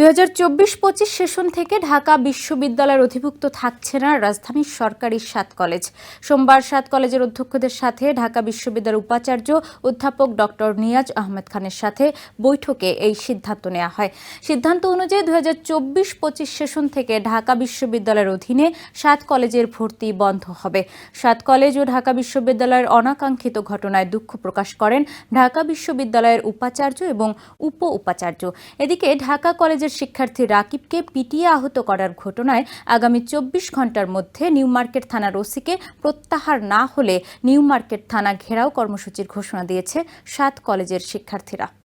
দুই হাজার চব্বিশ পঁচিশ সেশন থেকে ঢাকা বিশ্ববিদ্যালয়ের অধিভুক্ত থাকছে না রাজধানীর সরকারি সাত কলেজ। সোমবার সাত কলেজের অধ্যক্ষদের সাথে ঢাকা বিশ্ববিদ্যালয়ের উপাচার্য অধ্যাপক ডক্টর নিয়াজ আহমেদ খানের সাথে বৈঠকে এই সিদ্ধান্ত নেওয়া হয়। সিদ্ধান্ত অনুযায়ী দুই হাজার চব্বিশ পঁচিশ সেশন থেকে ঢাকা বিশ্ববিদ্যালয়ের অধীনে সাত কলেজের ভর্তি বন্ধ হবে। সাত কলেজ ও ঢাকা বিশ্ববিদ্যালয়ের অনাকাঙ্ক্ষিত ঘটনায় দুঃখ প্রকাশ করেন ঢাকা বিশ্ববিদ্যালয়ের উপাচার্য এবং উপ উপাচার্য এদিকে ঢাকা কলেজের শিক্ষার্থী রাকিবকে পিটিয়ে আহত করার ঘটনায় আগামী চব্বিশ ঘণ্টার মধ্যে নিউ মার্কেট থানার ওসিকে প্রত্যাহার না হলে নিউ মার্কেট থানা ঘেরাও কর্মসূচির ঘোষণা দিয়েছে সাত কলেজের শিক্ষার্থীরা।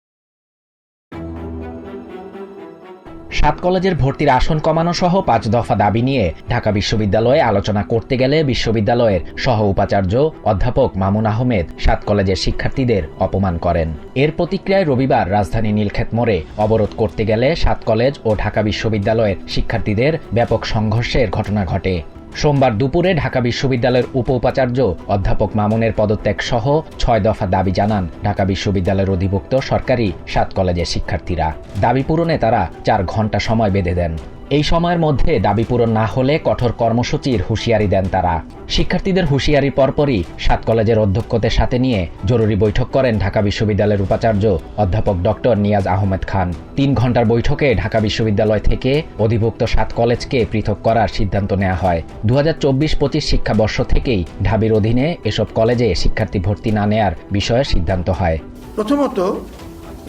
সাত কলেজের ভর্তির আসন কমানো সহ পাঁচ দফা দাবি নিয়ে ঢাকা বিশ্ববিদ্যালয়ে আলোচনা করতে গেলে বিশ্ববিদ্যালয়ের সহ উপাচার্য অধ্যাপক মামুন আহমেদ সাত কলেজের শিক্ষার্থীদের অপমান করেন। এর প্রতিক্রিয়ায় রবিবার রাজধানী নীলক্ষেত মোড়ে অবরোধ করতে গেলে সাত কলেজ ও ঢাকা বিশ্ববিদ্যালয়ের শিক্ষার্থীদের ব্যাপক সংঘর্ষের ঘটনা ঘটে। সোমবার দুপুরে ঢাকা বিশ্ববিদ্যালয়ের উপ উপাচার্য অধ্যাপক মামুনের পদত্যাগ সহ ছয় দফা দাবি জানান ঢাকা বিশ্ববিদ্যালয়ের অধিভুক্ত সরকারি সাত কলেজের শিক্ষার্থীরা। দাবি পূরণে তারা চার ঘণ্টা সময় বেঁধে দেন। এই সময়ের মধ্যে দাবি পূরণ না হলে কঠোর কর্মসূচির হুঁশিয়ারি দেন তারা। শিক্ষার্থীদের হুঁশিয়ারির পরপরই সাত কলেজের অধ্যক্ষদের সাথে নিয়ে জরুরি বৈঠক করেন ঢাকা বিশ্ববিদ্যালয়ের উপাচার্য অধ্যাপক ডক্টর নিয়াজ আহমেদ খান। তিন ঘণ্টার বৈঠকে ঢাকা বিশ্ববিদ্যালয় থেকে অধিভুক্ত সাত কলেজকে পৃথক করার সিদ্ধান্ত নেওয়া হয়। দু হাজার চব্বিশ পঁচিশ শিক্ষাবর্ষ থেকেই ঢাবির অধীনে এসব কলেজে শিক্ষার্থী ভর্তি না নেয়ার বিষয়ে সিদ্ধান্ত হয়। প্রথমত,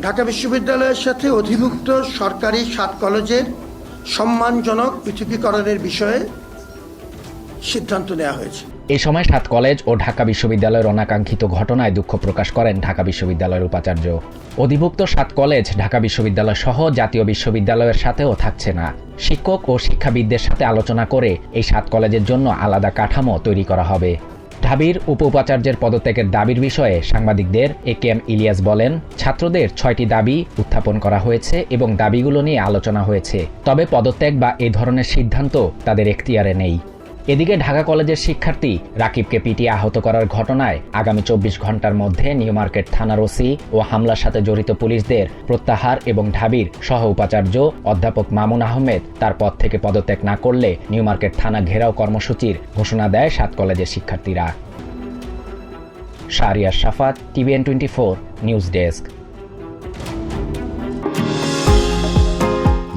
ঢাকা বিশ্ববিদ্যালয়ের সাথে অধিভুক্ত সরকারি সাত কলেজের সম্মানজনক পৃথকীকরণের বিষয়ে সিদ্ধান্ত নেওয়া হয়েছে। এ সময় সাত কলেজ ও ঢাকা বিশ্ববিদ্যালয়ের অনাকাঙ্ক্ষিত ঘটনায় দুঃখ প্রকাশ করেন ঢাকা বিশ্ববিদ্যালয়ের উপাচার্য। অধিভুক্ত সাত কলেজ ঢাকা বিশ্ববিদ্যালয় সহ জাতীয় বিশ্ববিদ্যালয়ের সাথেও থাকছে না। শিক্ষক ও শিক্ষাবিদদের সাথে আলোচনা করে এই সাত কলেজের জন্য আলাদা কাঠামো তৈরি করা হবে। ঢাবির উপ উপাচার্যের পদত্যাগের দাবির বিষয়ে সাংবাদিকদের এ কে এম ইলিয়াস বলেন, ছাত্রদের ছয়টি দাবি উত্থাপন করা হয়েছে এবং দাবিগুলো নিয়ে আলোচনা হয়েছে। তবে পদত্যাগ বা এ ধরনের সিদ্ধান্ত তাদের এখতিয়ারে নেই। এদিকে ঢাকা কলেজের শিক্ষার্থী রাকিবকে পিটিয়ে আহত করার ঘটনায় আগামী চব্বিশ ঘণ্টার মধ্যে নিউ মার্কেট থানার ওসি ও হামলার সাথে জড়িত পুলিশদের প্রত্যাহার এবং ঢাবির সহ উপাচার্য অধ্যাপক মামুন আহমেদ তার পদ থেকে পদত্যাগ না করলে নিউ মার্কেট থানা ঘেরাও কর্মসূচির ঘোষণা দেয় সাত কলেজের শিক্ষার্থীরা। Shahriar Shafat, TVN twenty four, news desk.